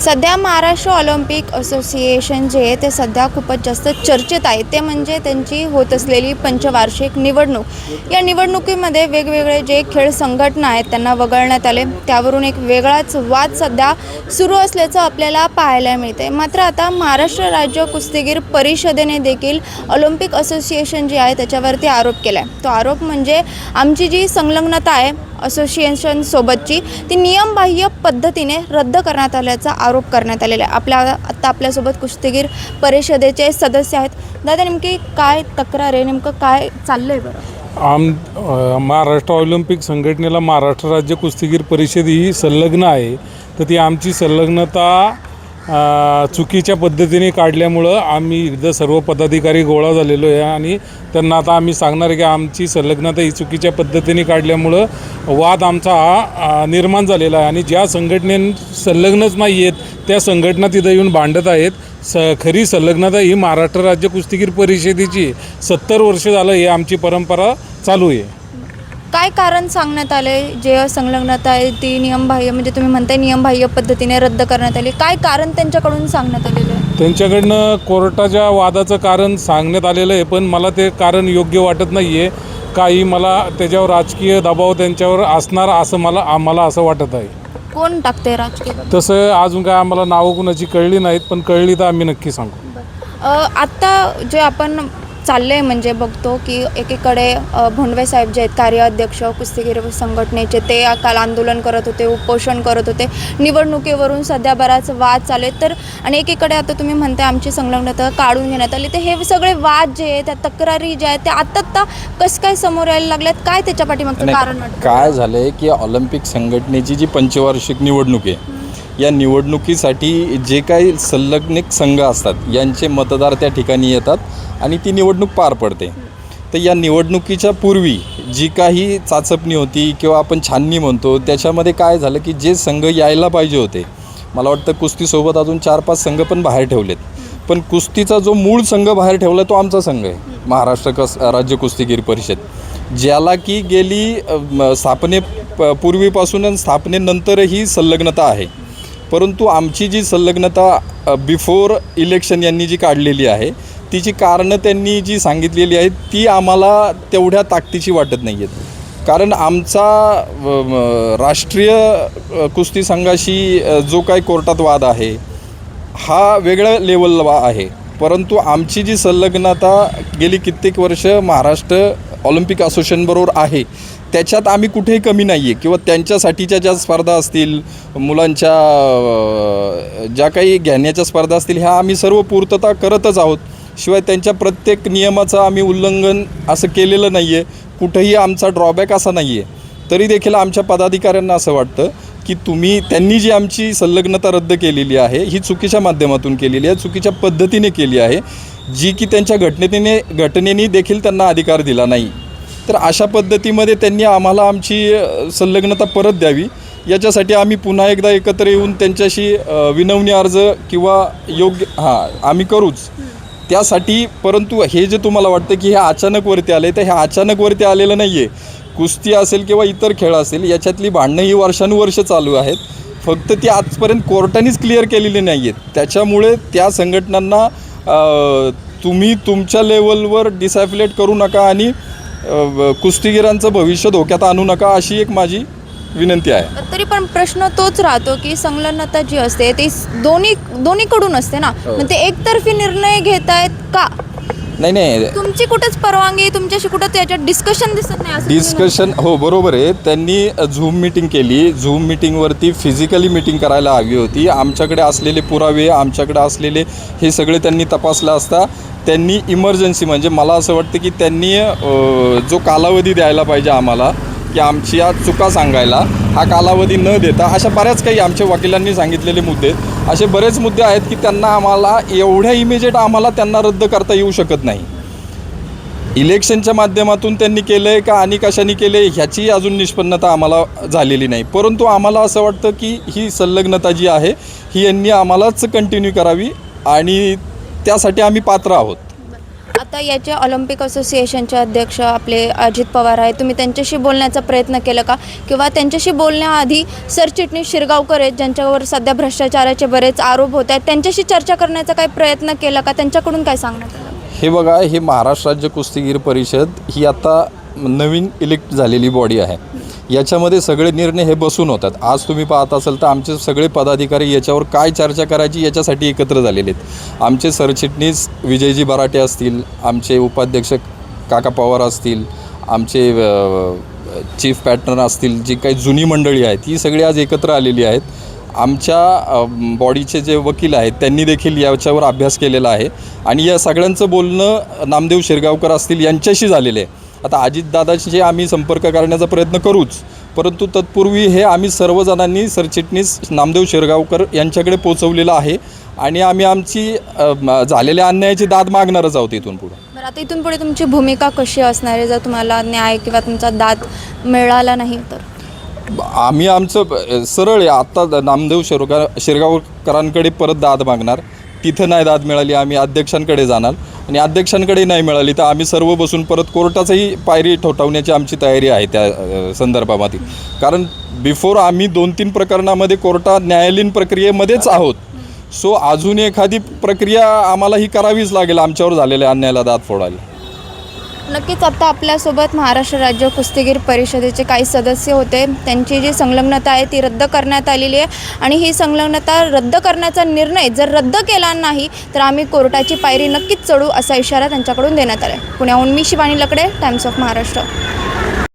सध्या Maharashtra Olympic association जे आहे ते सध्या खूपच जास्त चर्चेत आहे. ते म्हणजे त्यांची होत असलेली पंचवार्षिक निवडणूक. या निवडणुकीमध्ये वेगवेगळे जे खेळ संघटना आहेत त्यांना वगळण्यात आले. त्यावरून एक वेगळाच वाद सध्या सुरू असल्याचं आपल्याला पाहायला मिळते मात्र आता महाराष्ट्र राज्य कुस्तीगीर परिषदेने देखील ऑलिम्पिक असोसिएशन जे आहे त्याच्यावरती आरोप केला आहे तो आरोप म्हणजे आमची जी संलग्नता आहे असोसिएशनसोबतची ती नियमबाह्य पद्धतीने रद्द करण्यात आल्याचा आरोप करण्यात आलेला आहे. आपल्या आत्ता आपल्यासोबत कुस्तीगीर परिषदेचे सदस्य आहेत. दादा नेमकी काय तक्रार आहे? नेमकं काय चाललं आहे बरं? आम महाराष्ट्र ऑलिम्पिक संघटनेला महाराष्ट्र राज्य कुस्तीगीर परिषद ही संलग्न आहे. तर ती आमची संलग्नता चुकीच्या पद्धतीने काढल्यामुळं आम्ही इथं सर्व पदाधिकारी गोळा झालेलो आहे आणि त्यांना आता आम्ही सांगणार आहे की आमची संलग्नता ही चुकीच्या पद्धतीने काढल्यामुळं वाद आमचा हा निर्माण झालेला आहे. आणि ज्या संघटने संलग्नच नाही आहेत त्या संघटना तिथं येऊन भांडत आहेत. स खरी संलग्नता ही महाराष्ट्र राज्य कुस्तीगीर परिषदेची सत्तर वर्ष झालं ही आमची परंपरा चालू आहे. काय कारण सांगण्यात आले? जे संलग्नता आहे ती नियमबाह्य म्हणजे तुम्ही म्हणताय नियमबाह्य पद्धतीने रद्द करण्यात आली. काय कारण त्यांच्याकडून सांगण्यात आलेलं आहे? त्यांच्याकडनं कोर्टाच्या वादाचं कारण सांगण्यात आलेलं आहे पण मला ते कारण योग्य वाटत नाही आहे काही मला त्याच्यावर राजकीय दबाव त्यांच्यावर असणार असं मला आम्हाला असं वाटत आहे. कोण टाकते राजकीय दबाव? तसं अजून काय आम्हाला नावं कुणाची कळली नाहीत पण कळली तर आम्ही नक्की सांगू. अ, आत्ता जे आपण चाललंय म्हणजे बघतो की एकीकडे भोंडवे साहेब जे आहेत कार्याध्यक्ष कुस्तीगीर संघटनेचे ते काल आंदोलन करत होते उपोषण करत होते. निवडणुकीवरून सध्या बराच वाद चालू आहेत. तर आणि एकीकडे आता तुम्ही म्हणताय आमची संलग्नता काढून घेण्यात आली. तर हे सगळे वाद जे आहेत त्या तक्रारी ज्या आहेत त्या आत्ता आत्ता कसं काय समोर यायला लागल्यात? काय त्याच्या पाठीमागचं कारण काय झालंय की ऑलिम्पिक संघटनेची जी पंचवार्षिक निवडणूक आहे या निवडणुकीसाठी जे काही संलग्निक संघ असतात यांचे मतदार त्या ठिकाणी येतात आणि ती निवडणूक पार पडते. तर या निवडणुकीच्या पूर्वी जी काही चाचपणी होती किंवा आपण छाननी म्हणतो त्याच्यामध्ये काय झालं की जे संघ यायला पाहिजे होते मला वाटतं कुस्तीसोबत अजून चार पाच संघ पण बाहेर ठेवलेत. पण कुस्तीचा जो मूळ संघ बाहेर ठेवला तो आमचा संघ आहे महाराष्ट्र कस राज्य कुस्तीगीर परिषद. ज्याला की गेली म, स्थापने प- पूर्वीपासून आणि स्थापनेनंतरही संलग्नता आहे. परंतु आमची जी संलग्नता बिफोर इलेक्शन यांनी जी काढलेली आहे तिची कारणं त्यांनी जी सांगितलेली आहेत ती आम्हाला तेवढ्या ताकदीची वाटत नाही आहेत. कारण आमचा राष्ट्रीय कुस्ती संघाशी जो काही कोर्टात वाद आहे हा वेगळ्या लेवलला आहे. परंतु आमची जी संलग्नता गेली कित्येक वर्ष महाराष्ट्र ऑलिम्पिक असोसिएशनबरोबर आहे त्याच्यात आम्ही कुठेही कमी नाही आहे किंवा त्यांच्यासाठीच्या ज्या स्पर्धा असतील मुलांच्या ज्या काही घेण्याच्या स्पर्धा असतील ह्या आम्ही सर्व पूर्तता करतच आहोत. शिवाय त्यांच्या प्रत्येक नियमाचं आम्ही उल्लंघन असं केलेलं नाही आहे कुठंही आमचा ड्रॉबॅक असा नाही आहे तरी देखील आमच्या पदाधिकाऱ्यांना असं वाटतं की तुम्ही त्यांनी जी आमची संलग्नता रद्द केलेली आहे ही चुकीच्या माध्यमातून केलेली आहे चुकीच्या पद्धतीने केली आहे जी की त्यांच्या घटनेने घटनेने देखील त्यांना अधिकार दिला नाही. तर अशा पद्धतीमध्ये त्यांनी आम्हाला आमची संलग्नता परत द्यावी. याच्यासाठी आम्ही पुन्हा एकदा एकत्र येऊन त्यांच्याशी विनवणी अर्ज किंवा योग्य हां आम्ही करूच. त्यासाठी परंतु हे जे तुम्हाला वाटतं की हे अचानक वरती आले तर हे अचानक वरती आलेलं नाही आहे कुस्ती असेल किंवा इतर खेळ असेल याच्यातली भांडणं ही वर्षानुवर्ष चालू आहेत. फक्त ती आजपर्यंत कोर्टानेच क्लिअर केलेली नाही आहेत त्याच्यामुळे त्या संघटनांना तुम्ही तुमच्या लेवलवर डिसॅफिलेट करू नका आणि कुस्तीगिरांचं भविष्य धोक्यात आणू नका अशी एक माझी विनंती आहे. तरी पण प्रश्न तोच राहतो की संलग्नता जी असते ती दोन्ही दोन्हीकडून असते ना? हो. मग ते एकतर्फी निर्णय घेत आहेत का? नाही नाही. तुमची कुठेच परवानगी तुमच्याशी कुठं त्याच्यात डिस्कशन दिसत नाही असं डिस्कशन हो बरोबर आहे. त्यांनी झूम मिटिंग केली. झूम मिटिंगवरती फिजिकली मिटिंग करायला हवी होती. आमच्याकडे असलेले पुरावे आमच्याकडे असलेले हे सगळे त्यांनी तपासलं असता त्यांनी इमर्जन्सी म्हणजे मला असं वाटतं की त्यांनी जो कालावधी द्यायला पाहिजे आम्हाला की आमच्या चुका सांगायला हा कालावधी न देता अशा बऱ्याच काही आमच्या वकिलांनी सांगितलेले मुद्दे असे बरेच मुद्दे आहेत की त्यांना आम्हाला एवढ्या इमिजिएट आम्हाला त्यांना रद्द करता येऊ शकत नाही. इलेक्शनच्या माध्यमातून त्यांनी केलं आहे का आणि कशाने केलं आहे ह्याची अजून निष्पन्नता आम्हाला झालेली नाही. परंतु आम्हाला असं वाटतं की ही संलग्नता जी आहे ही यांनी आम्हालाच कंटिन्यू करावी आणि त्यासाठी आम्ही पात्र आहोत. आता याचे ऑलिम्पिक असोसिएशनचे अध्यक्ष आपले अजित पवार आहे तुम्ही त्यांच्याशी बोलण्याचा प्रयत्न केला का? किंवा त्यांच्याशी बोलण्याआधी सरचिटणीस शिरगावकर आहेत ज्यांच्यावर सध्या भ्रष्टाचाराचे बरेच आरोप होत आहेत त्यांच्याशी चर्चा करण्याचा काही प्रयत्न केला का? त्यांच्याकडून काय सांगण्यात आलं? हे बघा हे महाराष्ट्र राज्य कुस्तीगीर परिषद ही आता नवीन इलेक्ट झालेली बॉडी आहे. याच्यामध्ये सगळे निर्णय हे बसून होतात. आज तुम्ही पाहत असाल तर आमचे सगळे पदाधिकारी याच्यावर काय चर्चा करायची याच्यासाठी एकत्र झालेले आहेत. आमचे सरचिटणीस विजयजी बराटे असतील आमचे उपाध्यक्ष काका पवार असतील आमचे चीफ पॅटर्न असतील जी काही जुनी मंडळी आहेत ती सगळी आज एकत्र आलेली आहेत. आमच्या बॉडीचे जे वकील आहेत त्यांनी देखील याच्यावर अभ्यास केलेला आहे. आणि या सगळ्यांचं बोलणं नामदेव शिरगावकर असतील यांच्याशी झालेलं आहे. आता अजितदादाशी आम्ही संपर्क करण्याचा प्रयत्न करूच परंतु तत्पूर्वी हे आम्ही सर्वजणांनी सरचिटणीस नामदेव शिरगावकर यांच्याकडे पोचवलेलं आहे आणि आम्ही आमची झालेल्या अन्यायाची दाद मागणारच आहोत इथून पुढे. बरं आता इथून पुढे तुमची भूमिका कशी असणार आहे? जर तुम्हाला न्याय किंवा तुमचा दाद मिळाला नाही तर? आम्ही आमचं सरळ आहे. आत्ता नामदेव शिरगा शिरगावकरांकडे परत दाद मागणार. तिथं नाही दाद मिळाली आम्ही अध्यक्षांकडे जाणार. आणि अध्यक्षांकडे नाही मिळाली तर आम्ही सर्व बसून परत कोर्टाचाही पायरी ठोठावण्याची आमची तयारी आहे त्या संदर्भामध्ये. कारण बिफोर आम्ही दोन तीन प्रकरणामध्ये कोर्टात न्यायालयीन प्रक्रियेमध्येच आहोत सो अजून एखादी प्रक्रिया आम्हाला ही करावीच लागेल आमच्यावर झालेल्या अन्यायाला दाद फोडायला. नक्कीच आता आपल्यासोबत महाराष्ट्र राज्य कुस्तीगीर परिषदेचे काही सदस्य होते. त्यांची जी संलग्नता आहे ती रद्द करण्यात आलेली आहे. आणि ही संलग्नता रद्द करण्याचा निर्णय जर रद्द केला नाही तर आम्ही कोर्टाची पायरी नक्कीच चढू असा इशारा त्यांच्याकडून देण्यात आला आहे पुण्याहून मी शिवानी लकडे टाइम्स ऑफ महाराष्ट्र